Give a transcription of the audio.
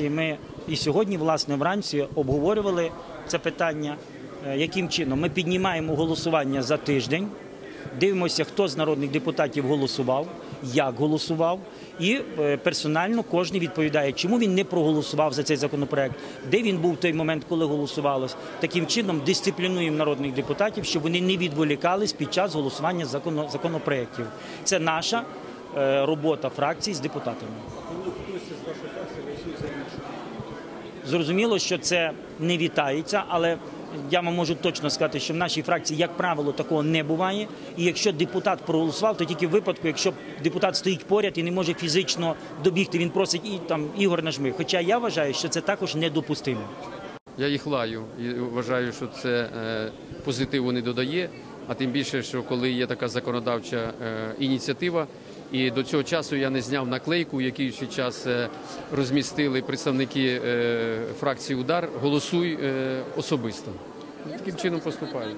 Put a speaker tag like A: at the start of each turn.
A: Ми і сьогодні, власне, вранці обговорювали це питання, е, яким чином ми піднімаємо голосування за тиждень, дивимося, хто з народних депутатів голосував, як голосував, і е, персонально кожен відповідає, чому він не проголосував за цей законопроект, де він був в той момент, коли голосувалось. Таким чином дисциплінуємо народних депутатів, щоб вони не відволікались під час голосування законопроєктів. Це наша е, робота фракції з депутатами. Зрозуміло, що це не вітається, але я вам можу точно сказати, що в нашій фракції, як правило, такого не буває. І якщо депутат проголосував, то тільки в випадку, якщо депутат стоїть поряд і не може фізично добігти, він просить і там ігор нажми. Хоча я вважаю, що це також недопустимо.
B: Я їх лаю і вважаю, що це е, позитиву не додає. А тим більше, що коли є така законодавча е, ініціатива, і до цього часу я не зняв наклейку, який ще час е, розмістили представники е, фракції Удар. Голосуй е, особисто. Таким чином поступаю.